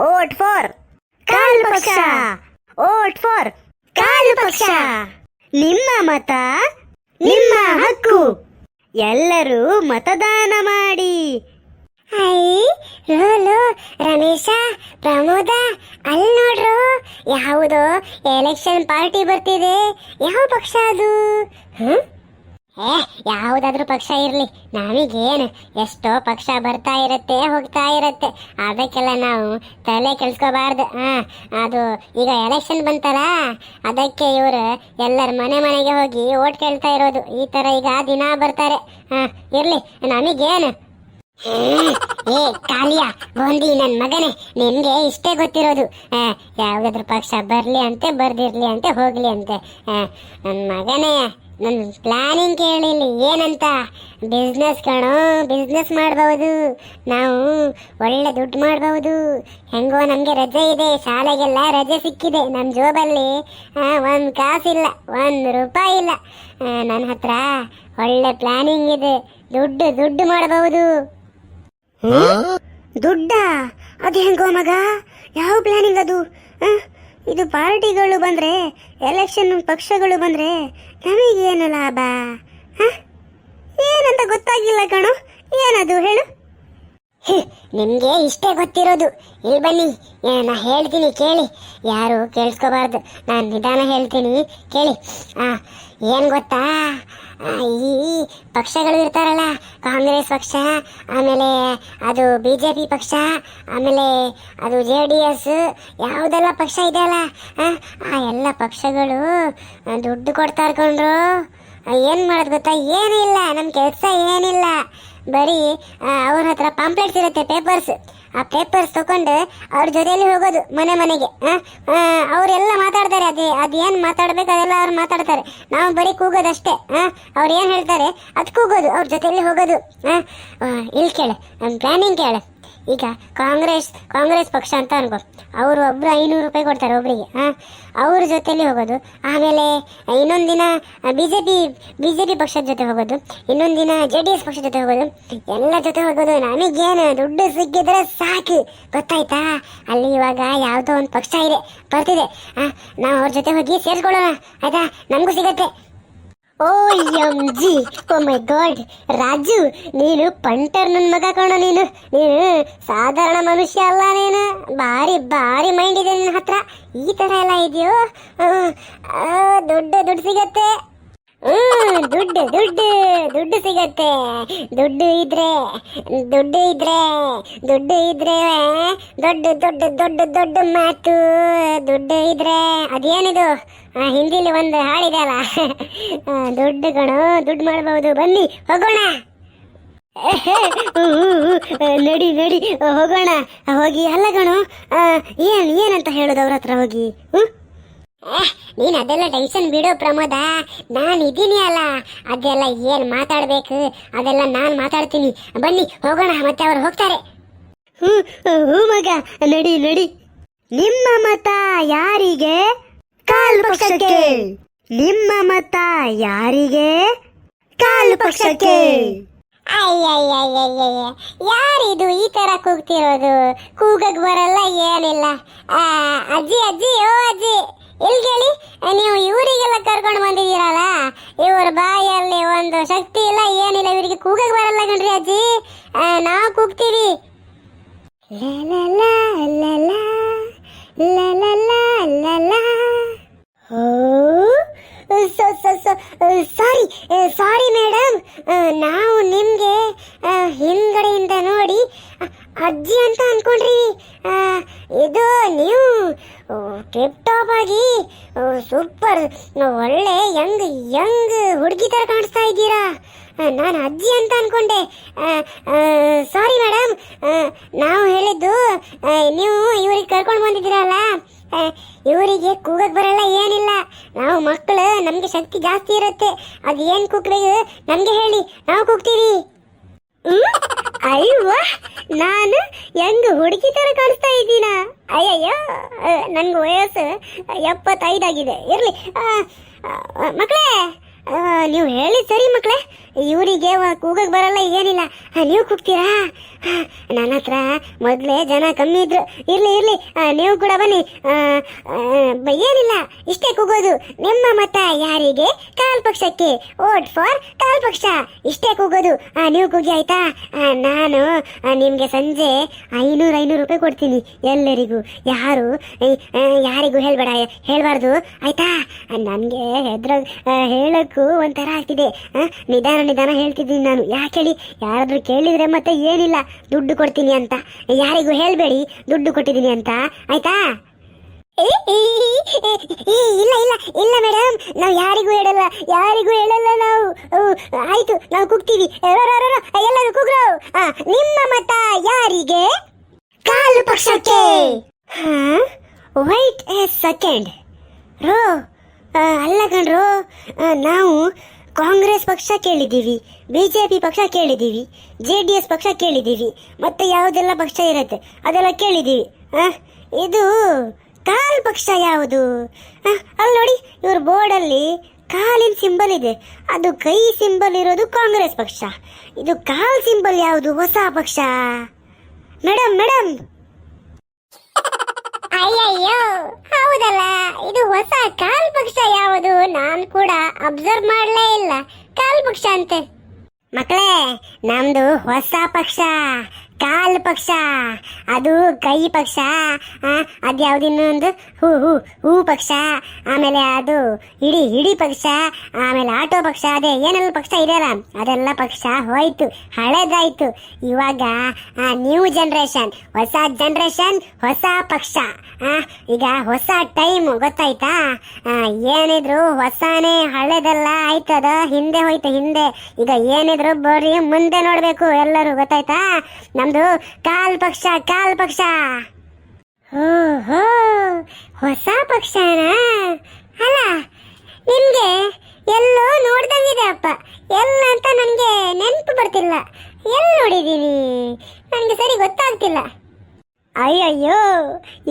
Vote for ಕಾಲು ಪಕ್ಷ. Vote for ಕಾಲು ಪಕ್ಷ. ನಿಮ್ಮ ಮತ, ನಿಮ್ಮ ಹಕ್ಕು. ಎಲ್ಲರೂ ಮತದಾನ ಮಾಡಿ. ಲೋಲು ರಮೇಶ, ಪ್ರಮೋದ ಅಲ್ಲಿ ನೋಡ್ರು ಯಾವುದೋ ಎಲೆಕ್ಷನ್ ಪಾರ್ಟಿ ಬರ್ತಿದೆ, ಯಾವ ಪಕ್ಷ ಅದು? ಹ್ಮ್? ಏ ಯಾವುದಾದ್ರೂ ಪಕ್ಷ ಇರಲಿ. ನಮಗೇನು ಎಷ್ಟೋ ಪಕ್ಷ ಬರ್ತಾ ಇರತ್ತೆ, ಹೋಗ್ತಾ ಇರತ್ತೆ. ಅದಕ್ಕೆಲ್ಲ ನಾವು ತಲೆ ಕೆಲ್ಸ್ಕೋಬಾರ್ದು. ಹಾಂ ಅದು ಈಗ ಎಲೆಕ್ಷನ್ ಬಂತಲ್ಲ, ಅದಕ್ಕೆ ಇವರು ಎಲ್ಲರ ಮನೆ ಮನೆಗೆ ಹೋಗಿ ಓಟ್ ಕೇಳ್ತಾ ಇರೋದು. ಈ ತರ ಈಗ ದಿನ ಬರ್ತಾರೆ. ಹಾಂ ಇರ್ಲಿ. ನಮಗೇನು. ಏ, ಕಾಲಿಯ ಬಂದಿ ನನ್ನ ಮಗನೇ, ನಿಮಗೆ ಇಷ್ಟೇ ಗೊತ್ತಿರೋದು. ಯಾವುದಾದ್ರೂ ಪಕ್ಷ ಬರ್ಲಿ ಅಂತೆ, ಬರ್ದಿರಲಿ ಅಂತೆ, ಹೋಗ್ಲಿ ಅಂತೆ. ನನ್ನ ನನ್ ಮಗನೇ ನನ್ ಪ್ಲಾನಿಂಗ್ ಕೇಳಿಲ್ಲ ಏನಂತ? ಬಿಸ್ನೆಸ್ ಕಣೋ ಬಿಸ್ನೆಸ್ ಮಾಡ್ಬೌದು. ನಾವು ಒಳ್ಳೆ ದುಡ್ಡು ಮಾಡ್ಬೌದು. ಹೆಂಗೋ ನಮಗೆ ರಜೆ ಇದೆ ಶಾಲೆಗೆಲ್ಲ ರಜೆ ಸಿಕ್ಕಿದೆ. ನಮ್ಮ ಜೋಬಲ್ಲಿ ಒಂದು ಕಾಸಿಲ್ಲ ಒಂದು ರೂಪಾಯಿ ಇಲ್ಲ. ನನ್ನ ಹತ್ರ ಒಳ್ಳೆ ಪ್ಲಾನಿಂಗ್ ಇದೆ. ದುಡ್ಡು ದುಡ್ಡು ಮಾಡಬಹುದು ದುಡ್ಡ? ಅದು ಹೆಂಗೋ ಮಗ? ಯಾವ ಪ್ಲಾನಿಂಗ್ ಅದು? ಇದು ಪಾರ್ಟಿಗಳು ಬಂದ್ರೆ ಎಲೆಕ್ಷನ್ ಪಕ್ಷಗಳು ಬಂದ್ರೆ ನಮಗೇನು ಲಾಭ? ಏನಂತ ಗೊತ್ತಾಗಿಲ್ಲ ಕಣೋ. ಏನದು ಹೇಳು? ನಿಮ್ಗೆ ಇಷ್ಟೇ ಗೊತ್ತಿರೋದು. ಇಲ್ಲಿ ಬನ್ನಿ. ನಾನು ಹೇಳ್ತೀನಿ ಕೇಳಿ. ಯಾರು ಕೇಳಿಸ್ಕೋಬಾರ್ದು. ನಾನು ನಿಧಾನ ಹೇಳ್ತೀನಿ ಕೇಳಿ. ಆ ಏನು ಗೊತ್ತಾ? ಈ ಪಕ್ಷಗಳು ಇರ್ತಾರಲ್ಲ ಕಾಂಗ್ರೆಸ್ ಪಕ್ಷ ಆಮೇಲೆ ಅದು ಬಿ ಜೆ ಪಿ ಪಕ್ಷ ಆಮೇಲೆ ಅದು ಜೆ ಡಿ ಎಸ್ ಯಾವುದೆಲ್ಲ ಪಕ್ಷ ಇದೆಯಲ್ಲ ಆ, ಎಲ್ಲ ಪಕ್ಷಗಳು ದುಡ್ಡು ಕೊಡ್ತಾ ಇರ್ಕೊಂಡ್ರು. ಏನು ಮಾಡೋದು ಗೊತ್ತಾ? ಏನಿಲ್ಲ ನಮ್ಮ ಕೆಲಸ ಏನಿಲ್ಲ. ಬರೀ ಅವ್ರ ಹತ್ರ ಪಾಂಪ್ಲೆಟ್ಸ್ ಇರುತ್ತೆ ಪೇಪರ್ಸ್ ಆ ಪೇಪರ್ಸ್ ತಗೊಂಡು ಅವ್ರ ಜೊತೆಯಲ್ಲಿ ಹೋಗೋದು, ಮನೆ ಮನೆಗೆ ಅವರೆಲ್ಲ ಮಾತಾಡ್ತಾರೆ, ಅದೇ, ಅದೇನು ಮಾತಾಡ್ಬೇಕು ಅದೆಲ್ಲ ಅವ್ರು ಮಾತಾಡ್ತಾರೆ. ನಾವು ಬರೀ ಕೂಗೋದಷ್ಟೇ ಅವ್ರು ಏನು ಹೇಳ್ತಾರೆ, ಅದು ಕೂಗೋದು, ಅವ್ರ ಜೊತೆಯಲ್ಲಿ ಹೋಗೋದು ಇಲ್ಲಿ ಕೇಳು ಪ್ಲಾನಿಂಗ್ ಕೇಳು. ಈಗ ಕಾಂಗ್ರೆಸ್ ಕಾಂಗ್ರೆಸ್ ಪಕ್ಷ ಅಂತ ಅನ್ಕೋ. ಅವರು ಒಬ್ರು ಐನೂರು ರೂಪಾಯಿ ಕೊಡ್ತಾರೆ ಒಬ್ರಿಗೆ ಹಾಂ ಅವ್ರ ಜೊತೆಲಿ ಹೋಗೋದು, ಆಮೇಲೆ ಇನ್ನೊಂದು ದಿನ B J P B J P ಪಕ್ಷದ ಜೊತೆ ಹೋಗೋದು, ಇನ್ನೊಂದು ದಿನ ಜೆ ಡಿ ಎಸ್ ಪಕ್ಷದ ಜೊತೆ ಹೋಗೋದು, ಎಲ್ಲ ಜೊತೆ ಹೋಗೋದು. ನನಗೇನು ದುಡ್ಡು ಸಿಕ್ಕಿದ್ರೆ ಸಾಕು. ಗೊತ್ತಾಯ್ತಾ? ಅಲ್ಲಿ ಇವಾಗ ಯಾವುದೋ ಒಂದು ಪಕ್ಷ ಇದೆ, ಬರ್ತಿದೆ ಹಾಂ ನಾವು ಅವ್ರ ಜೊತೆ ಹೋಗಿ ಸೇರಿಸ್ಕೊಳ್ಳೋಣ ಆಯ್ತಾ? ನಮಗೂ ಸಿಗತ್ತೆ. O M G. O my god. Raju, ನೀನು ಪಂಟರ್ ನನ್ ಮಗ ಕಣ ನೀನು. ನೀನು ಸಾಧಾರಣ ಮನುಷ್ಯ ಅಲ್ಲ ನೀನು. ಭಾರಿ ಭಾರಿ ಮೈಂಡ್ ಇದೆ ನಿನ್ನ ಹತ್ರ. ಈ ತರ ಎಲ್ಲ ಇದೆಯೋ? ದೊಡ್ಡ, ದುಡ್ಡು ಸಿಗತ್ತೆ. ದುಡ್ಡು ದುಡ್ಡು ದುಡ್ಡು ಸಿಗತ್ತೆ. ದುಡ್ಡು ಇದ್ರೆ ದುಡ್ಡು ಇದ್ರೆ ದುಡ್ಡು ಇದ್ರೆ, ದೊಡ್ಡ ದೊಡ್ಡ ದೊಡ್ಡ ದೊಡ್ಡ ಮಾತು. ದುಡ್ಡು ಇದ್ರೆ, ಅದೇನಿದು? ಹಿಂದಿಲಿ ಒಂದು ಹಾಳಿದೆಯಲ್ಲ ದುಡ್ಡು ಕಣೋ ದುಡ್ಡು ಮಾಡಬಹುದು ಬನ್ನಿ, ಹೋಗೋಣ. ನಡಿ ನಡಿ, ಹೋಗೋಣ. ಹೋಗಿ ಅಲ್ಲ ಕಣೋ ಏನ್ ಏನಂತ ಹೇಳೋದು ಅವ್ರ ಹತ್ರ ಹೋಗಿ? ಹ್ಮ್? ನೀನ್ ಅದೆಲ್ಲ ಟೆನ್ಷನ್ ಬಿಡೋ ಪ್ರಮೋದ. ನಾನು ಇದ್ದೀನಿ ಅಲ್ಲ. ಅದೆಲ್ಲ ಏನ್ ಮಾತಾಡ್ಬೇಕು? ಅದೆಲ್ಲ ನಾನ್ ಮಾತಾಡ್ತೀನಿ. ಬನ್ನಿ ಹೋಗೋಣ. ಮತ್ತೆ ಅವ್ರು ಹೋಗ್ತಾರೆ. ಹೂ ಹ್ಞೂ ಮಗ ನಡಿ ನಡಿ. ನಿಮ್ಮ ಮತ ಯಾರಿಗೆ? ಕಾಲು ಪಕ್ಷಕ್ಕೆ. ನಿಮ್ಮ ಮತ ಯಾರಿಗೆ? ಕಾಲು ಪಕ್ಷಕ್ಕೆ. ಅಯ್ಯಯ್ಯಯ್ಯಯ್ಯಯ್ಯ. ಯಾರಿದು ಈ ತರ ಕೂಗ್ತಿರೋದು? ಕೂಗಕ್ ಬರಲ್ಲ ಏನಿಲ್ಲ. ಆ, ಅಜ್ಜಿ ಅಜ್ಜಿ ಓ ಅಜ್ಜಿ. ಎಲ್ಲಿ ಕೇಳಿ ನೀವು ಇವರಿಗೆಲ್ಲ ಕರ್ಕೊಂಡು ಬಂದಿದ್ದೀರಲ್ಲ? ಇವ್ರ ಬಾಯಲ್ಲಿ ಒಂದು ಶಕ್ತಿ ಇಲ್ಲ, ಏನಿಲ್ಲ, ಇವರಿಗೆ ಕೂಗಕ್ಕೆ ಬರಲ್ಲ ಕಣ್ರಿ ಅಜ್ಜಿ. ನಾವು ಕೂಗ್ತೀವಿ. ಲಲಲ ಲಲಲ ಲಲಲ ಓ ಸಾರಿ ಸಾರಿ ಮೇಡಮ್ ನಾವು ನಿಮಗೆ ಹಿಂದ್ಗಡೆಯಿಂದ ನೋಡಿ ಅಜ್ಜಿ ಅಂತ ಅನ್ಕೊಂಡ್ರಿ. ಇದು ನೀವು ಟಿಪ್ ಟಾಪ್ ಆಗಿ ಸೂಪರ್, ಒಳ್ಳೆ, ಯಂಗ್ ಯಂಗ್ ಹುಡುಗಿ ಥರ ಕಾಣಿಸ್ತಾ ಇದ್ದೀರಾ. ನಾನು ಅಜ್ಜಿ ಅಂತ ಅನ್ಕೊಂಡೆ. ಸಾರಿ ಮೇಡಮ್ ನಾವು ಹೇಳಿದ್ದು ನೀವು ಇವ್ರಿಗೆ ಕರ್ಕೊಂಡು ಬಂದಿದ್ದೀರಲ್ಲ ಇವರಿಗೆ ಕೂಗಕ್ಕೆ ಬರಲ್ಲ, ಏನಿಲ್ಲ. ನಾವು ಮಕ್ಕಳು ನಮ್ಗೆ ಶಕ್ತಿ ಜಾಸ್ತಿ ಇರುತ್ತೆ. ಅದು ಏನು ಕೂಗ್ಬೇಕು ನಮಗೆ ಹೇಳಿ. ನಾವು ಕೂಗ್ತೀವಿ. ಅಯ್ಯೋ, ನಾನು ಹೆಂಗ್ ಹುಡುಗಿ ತರ ಕಾಣಿಸ್ತಾ ಇದ್ದೀನ? ಅಯ್ಯಯ್ಯೋ ನನ್ಗೆ ವಯಸ್ಸು ಎಪ್ಪತ್ತೈದಾಗಿದೆ ಇರ್ಲಿ. ಮಕ್ಕಳೇ ನೀವು ಹೇಳಿ ಸರಿ ಮಕ್ಕಳೇ ಇವರಿಗೆ ಕೂಗಕ್ಕೆ ಬರಲ್ಲ, ಏನಿಲ್ಲ. ನೀವು ಕೂಗ್ತೀರಾ? ನನ್ನ ಹತ್ರ ಮೊದಲೇ ಜನ ಕಮ್ಮಿ ಇದ್ರು. ಇರ್ಲಿ ಇರ್ಲಿ. ನೀವು ಕೂಡ ಬನ್ನಿ. ಏನಿಲ್ಲ. ಇಷ್ಟೇ ಕೂಗೋದು. ನಿಮ್ಮ ಮತ ಯಾರಿಗೆ? ಕಾಲ್ ಪಕ್ಷಕ್ಕೆ. ಓಟ್ ಫಾರ್ ಕಾಲ್ ಪಕ್ಷ. ಇಷ್ಟೇ ಕೂಗೋದು. ನೀವು ಕೂಗಿ ಆಯ್ತಾ? ನಾನು ನಿಮಗೆ ನಿಮ್ಗೆ ಸಂಜೆ ಐನೂರು ಐನೂರು ರೂಪಾಯಿ ಕೊಡ್ತೀನಿ ಎಲ್ಲರಿಗೂ. ಯಾರು? ಯಾರಿಗೂ ಹೇಳ್ಬೇಡ. ಹೇಳಬಾರ್ದು. ಆಯ್ತಾ? ನನಗೆ ಹೆದ್ರ ಹೇಳಕ್ಕೂ ಒಂಥರ ಆಗ್ತಿದೆ ನಿಧಾನ ನಿಧಾನ ಹೇಳ್ತಿದ್ದೀನಿ ನಾನು. ಯಾಕೆ ಹೇಳಿ? ಯಾರಾದರೂ ಕೇಳಿದರೆ ಮತ್ತೆ ಏನಿಲ್ಲ. ದುಡ್ಡು ಕೊಡ್ತೀನಿ ಅಂತ. ಯಾರಿಗೂ ಹೇಳಬೇಡಿ, ದುಡ್ಡು ಕೊಟ್ಟಿದ್ದೀನಿ ಅಂತ. ಆಯ್ತಾ? ಇಲ್ಲ ಇಲ್ಲ ಇಲ್ಲ ಮೇಡಮ್ ನಾವು ಯಾರಿಗೂ ಹೇಳಲ್ಲ ಯಾರಿಗೂ ಹೇಳಲ್ಲ ನಾವು. ಆಯ್ತು, ನಾವು ಕೂಗ್ತೀವಿ. ಎಲ್ಲರೂ ಕೂಗ್ರು. ನಿಮ್ಮ ಮತ ಯಾರಿಗೆ? ಕಾಲು ಪಕ್ಷಕ್ಕೆ. ವೈಟ್ ಎ ಸೆಕೆಂಡ್ ರೋ ಅಲ್ಲ ಕಣ್ರು ನಾವು ಕಾಂಗ್ರೆಸ್ ಪಕ್ಷ ಕೇಳಿದ್ದೀವಿ, ಬಿಜೆಪಿ ಪಕ್ಷ ಕೇಳಿದ್ದೀವಿ, ಜೆ ಡಿ ಎಸ್ ಪಕ್ಷ ಕೇಳಿದ್ದೀವಿ, ಮತ್ತೆ ಯಾವುದೆಲ್ಲ ಪಕ್ಷ ಇರುತ್ತೆ ಅದೆಲ್ಲ ಕೇಳಿದ್ದೀವಿ. ಇದು ಕಾಲ್ ಪಕ್ಷ ಯಾವುದು? ಅಲ್ಲಿ ನೋಡಿ, ಇವ್ರ ಬೋರ್ಡಲ್ಲಿ ಕಾಲಿನ ಸಿಂಬಲ್ ಇದೆ. ಅದು ಕೈ ಸಿಂಬಲ್ ಇರೋದು ಕಾಂಗ್ರೆಸ್ ಪಕ್ಷ. ಇದು ಕಾಲ್ ಸಿಂಬಲ್ ಯಾವುದು? ಹೊಸ ಪಕ್ಷ. ಮೇಡಮ್ ಮೇಡಮ್ ಅಯ್ಯಯ್ಯೋ, ಹೌದಲ್ಲ, ಇದು ಹೊಸ ಕಾಲ್ ಪಕ್ಷ ಯಾವುದು? ನಾನು ಕೂಡ ಅಬ್ಸರ್ವ್ ಮಾಡಲೇ ಇಲ್ಲ. ಕಾಲ್ ಪಕ್ಷ ಅಂತೆ. ಮಕ್ಕಳೇ, ನಮ್ದು ಹೊಸ ಪಕ್ಷ. ಕಾಲ್ ಪಕ್ಷ. ಅದು ಕೈ ಪಕ್ಷ. ಅದು ಯಾವ್ದು ಇನ್ನೊಂದು? ಹೂ ಹೂ ಹೂ ಪಕ್ಷ. ಆಮೇಲೆ ಅದು ಇಡೀ ಇಡೀ ಪಕ್ಷ. ಆಮೇಲೆ ಆಟೋ ಪಕ್ಷ. ಅದೇ, ಏನೆಲ್ಲ ಪಕ್ಷ ಇದೆಯಲ್ಲ ಅದೆಲ್ಲ ಪಕ್ಷ ಹೋಯ್ತು, ಹಳೇದಾಯ್ತು. ಇವಾಗ ನ್ಯೂ ಜನ್ರೇಷನ್ ಹೊಸ ಜನ್ರೇಷನ್ ಹೊಸ ಪಕ್ಷ. ಈಗ ಹೊಸ ಟೈಮ್ ಗೊತ್ತಾಯ್ತಾ? ಏನಿದ್ರು ಹೊಸನೇ ಹಳೆದೆಲ್ಲ ಆಯ್ತದ ಹಿಂದೆ ಹೋಯ್ತು, ಹಿಂದೆ. ಈಗ ಏನಿದ್ರು ಬರೀ ಮುಂದೆ ನೋಡಬೇಕು ಎಲ್ಲರೂ, ಗೊತ್ತಾಯ್ತಾ? ನಮ್ದು ಕಾಲ್ ಪಕ್ಷ ಕಾಲ್ ಪಕ್ಷ. ಓಹೋ ಹೊಸ ಪಕ್ಷನಾ? ಅಲ್ಲ, ನಿಮ್ಗೆ ಎಲ್ಲೋ ನೋಡ್ದಂಗಿದೆ ಅಪ್ಪ. ಎಲ್ಲ ಅಂತ ನನಗೆ ನೆನಪು ಬರ್ತಿಲ್ಲ. ಎಲ್ಲಿ ನೋಡಿದ್ದೀನಿ ನನಗೆ ಸರಿ ಗೊತ್ತಾಗ್ತಿಲ್ಲ. ಅಯ್ಯಯ್ಯೋ,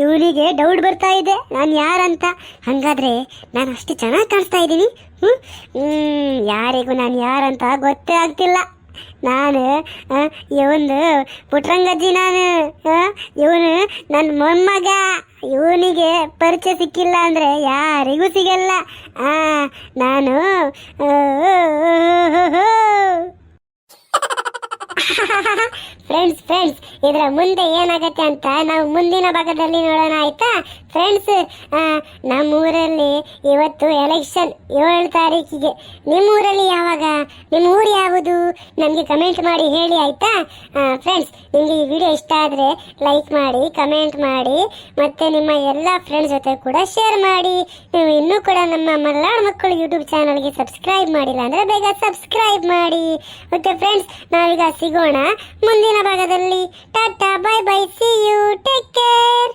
ಇವನಿಗೆ ಡೌಟ್ ಬರ್ತಾ ಇದೆ. ನಾನು ಯಾರಂತ? ಹಂಗಾದ್ರೆ ನಾನು ಅಷ್ಟು ಚೆನ್ನಾಗಿ ಕಾಣಿಸ್ತಾ ಇದ್ದೀನಿ. ಹ್ಞೂ ಯಾರಿಗೂ ನಾನು ಯಾರಂತ ಗೊತ್ತೇ ಆಗ್ತಿಲ್ಲ. ನಾನು ಇವನು ಪುಟ್ರಂಗಜ್ಜಿ ನಾನು ಇವನು ನನ್ನ ಮೊಮ್ಮಗ. ಇವನಿಗೆ ಪರಿಚಯ ಸಿಕ್ಕಿಲ್ಲ ಅಂದರೆ ಯಾರಿಗೂ ಸಿಗಲ್ಲ. ನಾನು ಫ್ರೆಂಡ್ಸ್ ಫ್ರೆಂಡ್ಸ್ ಇದರ ಮುಂದೆ ಏನಾಗತ್ತೆ ಅಂತ ನಾವು ಮುಂದಿನ ಭಾಗದಲ್ಲಿ ನೋಡೋಣ, ಆಯ್ತಾ? ಫ್ರೆಂಡ್ಸ್ ನಮ್ಮೂರಲ್ಲಿ ಇವತ್ತು ಎಲೆಕ್ಷನ್ ಏಳು ತಾರೀಕಿಗೆ. ನಿಮ್ಮೂರಲ್ಲಿ ಯಾವಾಗ? ನಿಮ್ಮ ಊರು ಯಾವುದು? ನಮಗೆ ಕಮೆಂಟ್ ಮಾಡಿ ಹೇಳಿ, ಆಯ್ತಾ? ಫ್ರೆಂಡ್ಸ್ ನಿಮಗೆ ಈ ವಿಡಿಯೋ ಇಷ್ಟ ಆದರೆ ಲೈಕ್ ಮಾಡಿ ಕಮೆಂಟ್ ಮಾಡಿ, ಮತ್ತೆ ನಿಮ್ಮ ಎಲ್ಲ ಫ್ರೆಂಡ್ಸ್ ಜೊತೆ ಕೂಡ ಶೇರ್ ಮಾಡಿ. ನೀವು ಇನ್ನೂ ಕೂಡ ನಮ್ಮ ಮಲ್ನಾಡ್ ಮಕ್ಕಳು ಯೂಟ್ಯೂಬ್ ಚಾನಲ್ಗೆ ಸಬ್ಸ್ಕ್ರೈಬ್ ಮಾಡಿಲ್ಲ ಅಂದರೆ ಬೇಗ ಸಬ್ಸ್ಕ್ರೈಬ್ ಮಾಡಿ. ಓಕೆ ಫ್ರೆಂಡ್ಸ್ ನಾವೀಗ ಸಿಗೋಣ ಮುಂದಿನ ಭಾಗದಲ್ಲಿ tata bye bye see you take care